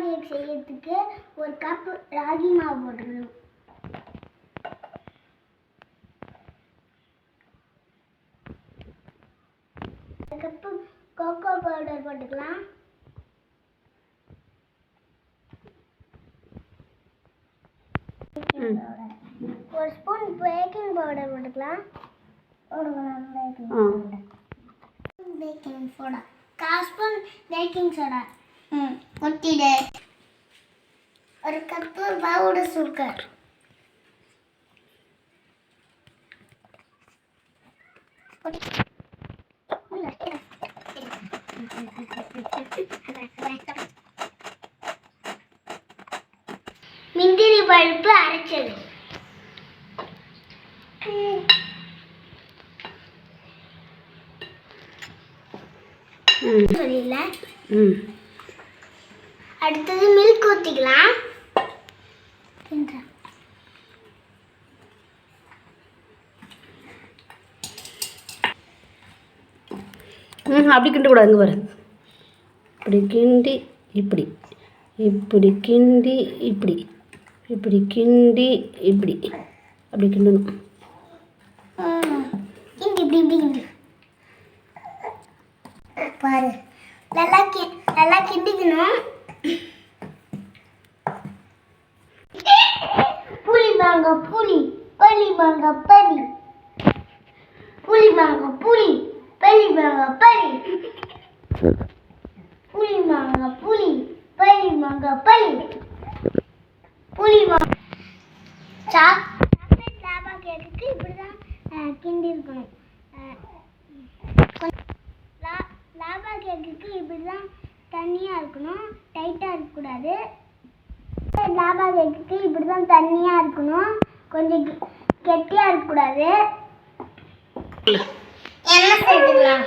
Cake செய்யறதுக்கு ஒரு cup ragi மாவு போட்டுக்கணும். கப்பு கோகோ பவுடர் போட்டுக்கலாம். ஒரு ஸ்பூன் பேக்கிங் பவுடர் போட்டுக்கலாம். பேக்கிங் ஆ. பேக்கிங் சோடா கால் ஸ்பூன் பேக்கிங் சோடா ம். கொட்டிடு ஒரு கப்பு பவுடர் சுகர். முந்திரி பருப்பு அரைச்சது சொல்லிடல ம். அடுத்தது மில்க் ஊற்றிக்கலாம் ம் அப்படி கிண்டக்கூடாது இங்கே பாரு. இப்படி கிண்டி இப்படி. இப்படி கிண்டி இப்படி. இப்படி கிண்டி இப்படி. அப்படி கிண்டணும். கிண்டி இப்படி இப்படி கிண்டி. பாரு. நல்லா கி நல்லா கிண்டிக்கணும். புளி மாங்க புளி பலி மாங்க பலி புளி மாங்க புளி பலி மாங்க பலி புளி மாங்க புளி பலி மாங்க பலி புளி மாங்க சாக்லேட் லாபா கேக்குக்கு இப்படி தான் கிண்டி இருக்கணும் அஹ், லாபா கேக்குக்கு இப்படி தான் தண்ணியாக இருக்கணும். டைட்டாக இருக்கக்கூடாது. லாபா கேக்குக்கு இப்படி தான் தண்ணியாக இருக்கணும். கொஞ்சம் கெட்டியாக இருக்கக்கூடாது. எண்ணெய் சேர்த்துக்கலாம்.